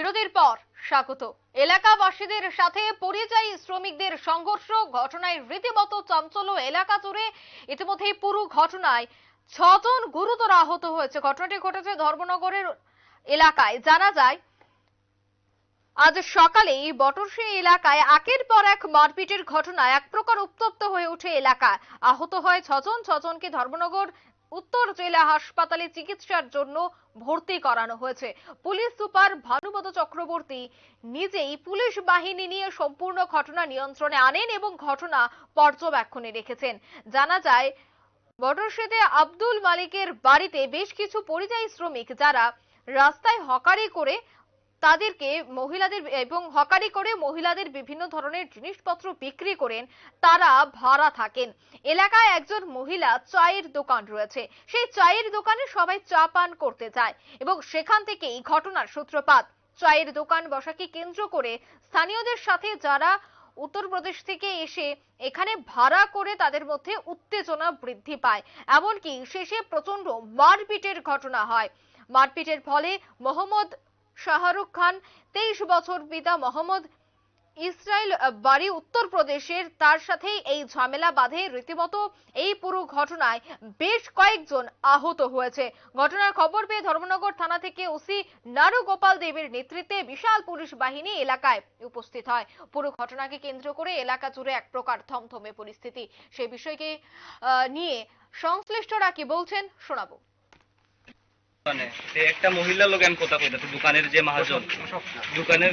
বিরতির পর স্বাগত। এলাকাবাসীদের সাথে পরিযায়ী শ্রমিকদের সংঘর্ষ, ঘটনায় রীতিমতো চাঞ্চল্য এলাকা জুড়ে ইতিমধ্যেই পুরো ঘটনায় ছজন গুরুতর আহত হয়েছে। ঘটনাটি ঘটেছে ধর্মনগরের এলাকায়। জানা যায়, আজ সকালেই বটরশী এলাকায় একের পর এক মারপিটের ঘটনায় এক প্রকার উত্তপ্ত হয়ে ওঠে এলাকা। আহত হয় ছজন, ছজনকে ধর্মনগর উত্তর জেলা হাসপাতালে চিকিৎসার জন্য ভর্তি করানো হয়েছে। পুলিশ সুপার ভানুপদ চক্রবর্তী নিজেই পুলিশ বাহিনী নিয়ে সম্পূর্ণ ঘটনা নিয়ন্ত্রণে আনেন এবং ঘটনা পর্যবেক্ষণে রেখেছেন। জানা যায় বটরশেদে আব্দুল মালিকের বাড়িতে বেশ কিছু পরিযায়ী শ্রমিক যারা রাস্তায় হকারি করে তাদেরকে মহিলাদের, এবং হকারি করে মহিলাদের বিভিন্ন ধরনের জিনিসপত্র বিক্রি করেন, তারা ভাড়া থাকেন। এলাকায় একজন মহিলা চায়ের দোকান রয়েছে। সেই চায়ের দোকানে সবাই চা পান করতে যায়, এবং সেখান থেকেই ঘটনার সূত্রপাত। চায়ের দোকান বসাকে কেন্দ্র করে স্থানীয়দের সাথে যারা উত্তরপ্রদেশ থেকে এসে এখানে ভাড়া করে তাদের মধ্যে উত্তেজনা বৃদ্ধি পায়। এমনকি শেষে প্রচণ্ড মারপিটের ঘটনা হয়। মারপিটের ফলে মোহাম্মদ শাহরুখ খান, তেইশ বছর পিতা মোহাম্মদ ইসরায়েল বাড়ি উত্তরপ্রদেশের তার সাথেই এই ঝামেলা বাঁধে। রীতিমতো এই পুরো ঘটনায় বেশ কয়েকজন আহত হয়েছে। ঘটনার খবর পেয়ে ধর্মনগর থানা থেকে ওসি নারু গোপাল দেবের নেতৃত্বে বিশাল পুলিশ বাহিনী এলাকায় উপস্থিত হয়। পুরো ঘটনাকে কেন্দ্র করে এলাকা জুড়ে এক প্রকার থমথমে পরিস্থিতি। সেই বিষয়কে নিয়ে সংশ্লিষ্টরা কি বলছেন শোনাবো। একটা মহিলা লোক আমি কথা কইতাছে দোকানের যে মহাজন। দোকানের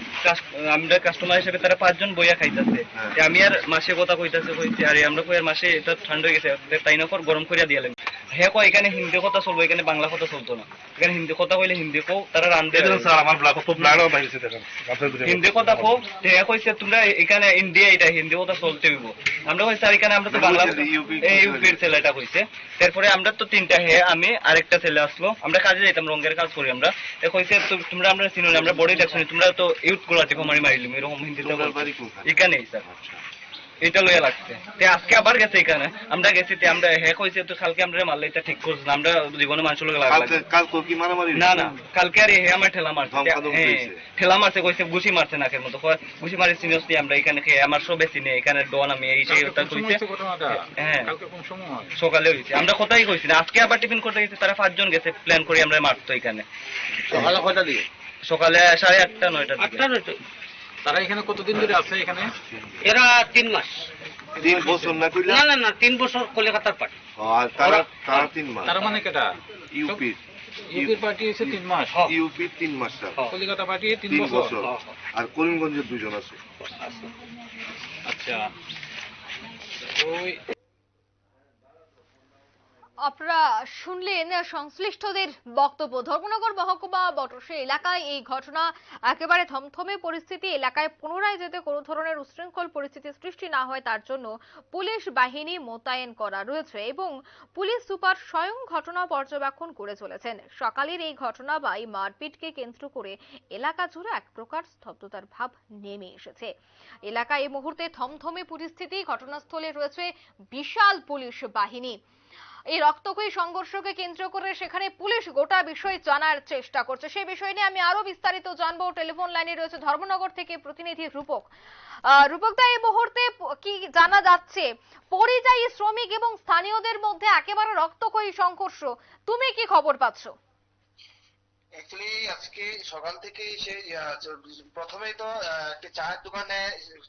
আমরা কাস্টমার হিসেবে তারা পাঁচজন বইয়া খাইতাছে। তে আমি আর মাসে কথা কইতাছে কইতে আরে আমরা কই আর মাসে এটা ঠান্ডা হয়ে গেছে তাই না কর? গরম করিয়া দিয়ালেন হ্যাঁ কয় এখানে হিন্দি কথা চলবো এখানে বাংলা কথা চলতো না। এখানে হিন্দি কথা কইলে হিন্দি কও তারা রান্ধবে দেখুন স্যার আমার ব্লাক খুব ব্লাডও বাইরেছে দেখেন। হিন্দি কথা তে হ্যাঁ কইছে তোমরা এখানে ইন্ডিয়া এটা হিন্দি কথা চলতে হইব আমরা কই স্যার এখানে আমরা তো বাংলা ইউপি এই ইউপির ছেলেটা কইছে। তারপরে আমরা তো তিনটা হে আমি আরেকটা ছেলে আসলো। আমরা কাজে যাইতাম রঙের কাজ করি আমরা। এ কইছে তোমরা আমরা চিনো আমরা বড়ই দেখছ না, তোমরা তো ইউথগুলা টিপো মারি মারিলিম এরকম হিন্দিতে এখানেই স্যার। এটা লইয়া লাগছে। তে আজকে আবার গেছে এখানে। আমরা গেছি তে আমরা হে কইছে তো কালকে আমরা মারলে এটা ঠিক করছ না। আমরা জীবনে মানুষ লোক কালকে লাগবে। কাল কো কি মারামারি না না কালকে আর হে আমার ঠেলা মারছে। হ্যাঁ। ঠেলা মারছে কইছে ঘুষি মারছে নাকের মতো কয়, ঘুষি মারি সিনিয়স দিয়ে আমরা এখানে খেয়ে আমার সবে চিনে এখানে ডন আমি এই সেই ওটা কইছে। হ্যাঁ। সকালে হয়েছে। আমরা কোথায় কইছি না আজকে আবার টিফিন করতে গেছি তারা পাঁচজন গেছে প্ল্যান করে আমরা মারতো এখানে। সকালে কয়টা দিকে সকালে সাড়ে আটটা নয়টার দিকে। আটটা নয়টা। তারা এখানে কতদিন ধরে আছে এখানে? এরা তিন মাস। তিন বছর না কইলা? না না না তিন বছর কলকাতার পার্টি। আর তারা তারা তিন মাস। তার মানে কেটা? ইউপি। ইউপির পার্টি হচ্ছে তিন মাস? ইউপি তিন মাস স্যার। কলকাতা পার্টি তিন বছর? আর করিমগঞ্জের দুজন আছে। আচ্ছা। ওই আপনারা শুনলেন সংশ্লিষ্টদের বক্তব্য। ধর্মনগর মহকুমা বটসে এলাকায় এই ঘটনা। একেবারে থমথমে পরিস্থিতি, এলাকায় পুনরায় যাতে কোনো ধরনের উশৃঙ্খল পরিস্থিতি সৃষ্টি না হয়, তার জন্য পুলিশ বাহিনী মোতায়েন করা রয়েছে এবং পুলিশ সুপার স্বয়ং ঘটনা পর্যবেক্ষণ করে চলেছেন। সকালের এই ঘটনা বা এই মারপিটকে কেন্দ্র করে এলাকা জুড়ে এক প্রকার স্তব্ধতার ভাব নেমে এসেছে। এলাকায় এই মুহূর্তে থমথমে পরিস্থিতি, ঘটনাস্থলে রয়েছে বিশাল পুলিশ বাহিনী। এই রক্তক্ষয়ী সংঘর্ষকে কেন্দ্র করে সেখানে পুলিশ গোটা বিষয় জানার চেষ্টা করছে। সেই বিষয় নিয়ে আমি আরও বিস্তারিত জানব। টেলিফোন লাইনে রয়েছে ধর্মনগর থেকে প্রতিনিধি রূপক। রূপক দা, এই মুহূর্তে কি জানা যাচ্ছে? পরিযায়ী শ্রমিক এবং স্থানীয়দের মধ্যে একেবারে রক্তক্ষয়ী সংঘর্ষ। তুমি কি খবর পাচ্ছ? অ্যাকচুয়ালি আজকে সকাল থেকে সে প্রথমেই তো একটি চায়ের দোকানে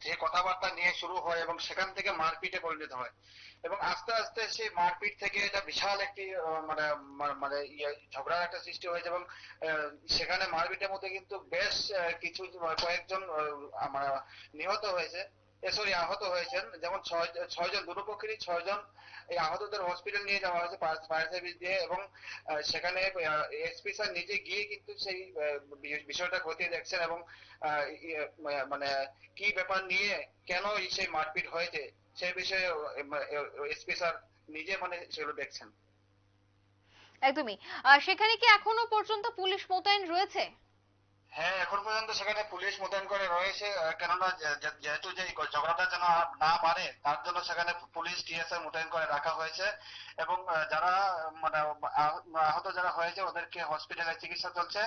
যে কথাবার্তা নিয়ে শুরু হয় এবং সেখান থেকে মারপিটে পরিণত হয়। এবং আস্তে আস্তে সেই মারপিট থেকে এটা বিশাল একটি মানে মানে ইয়ে, ঝগড়ার একটা সৃষ্টি হয়েছে এবং সেখানে মারপিটের মধ্যে কিন্তু বেশ কিছু কয়েকজন মানে নিহত হয়েছে। সরি আহত হয়েছেন। যেমন ছয় ছয়জন, দুটো পক্ষেরই ছয়জন এই আহতদের হসপিটাল নিয়ে যাওয়া হয়েছে ফায়ার সার্ভিস দিয়ে এবং সেখানে এসপি স্যার নিজে গিয়ে কিন্তু সেই বিষয়টা খতিয়ে দেখছেন এবং মানে কি ব্যাপার নিয়ে কেন সেই মারপিট হয়েছে সেই বিষয়ে এসপি স্যার নিজে মানে সেগুলো দেখছেন। একদমই। সেখানে কি এখনও পর্যন্ত পুলিশ মোতায়েন রয়েছে? হ্যাঁ এখন পর্যন্ত সেখানে পুলিশ মোতায়েন করে রয়েছে কেননা যেহেতু যে ঝগড়াটা যেন না বাড়ে তার জন্য সেখানে পুলিশ টিএসআর মোতায়েন করে রাখা হয়েছে এবং যারা মানে আহত যারা হয়েছে ওদেরকে হসপিটালে চিকিৎসা চলছে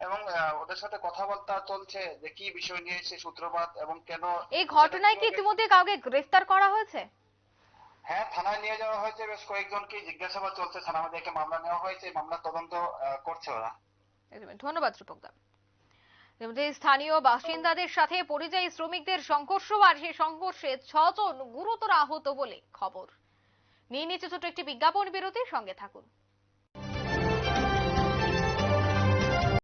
এবং ওদের সাথে কথাবার্তা চলছে যে কি বিষয় নিয়ে সে সূত্রপাত এবং কেন এই ঘটনায় কি ইতিমধ্যে কাউকে গ্রেফতার করা হয়েছে? হ্যাঁ থানায় নিয়ে যাওয়া হয়েছে বেশ কয়েকজনকে জিজ্ঞাসাবাদ চলছে থানা আমাদেরকে মামলা নেওয়া হয়েছে মামলা তদন্ত করছে ওরা। ধন্যবাদ রূপকদা। ইতিমধ্যে স্থানীয় বাসিন্দাদের সাথে পরিযায়ী শ্রমিকদের সংঘর্ষ আর সেই সংঘর্ষে ছজন গুরুতর আহত বলে খবর। নিয়ে নিচ্ছে ছোট একটি বিজ্ঞাপন বিরতির সঙ্গে থাকুন।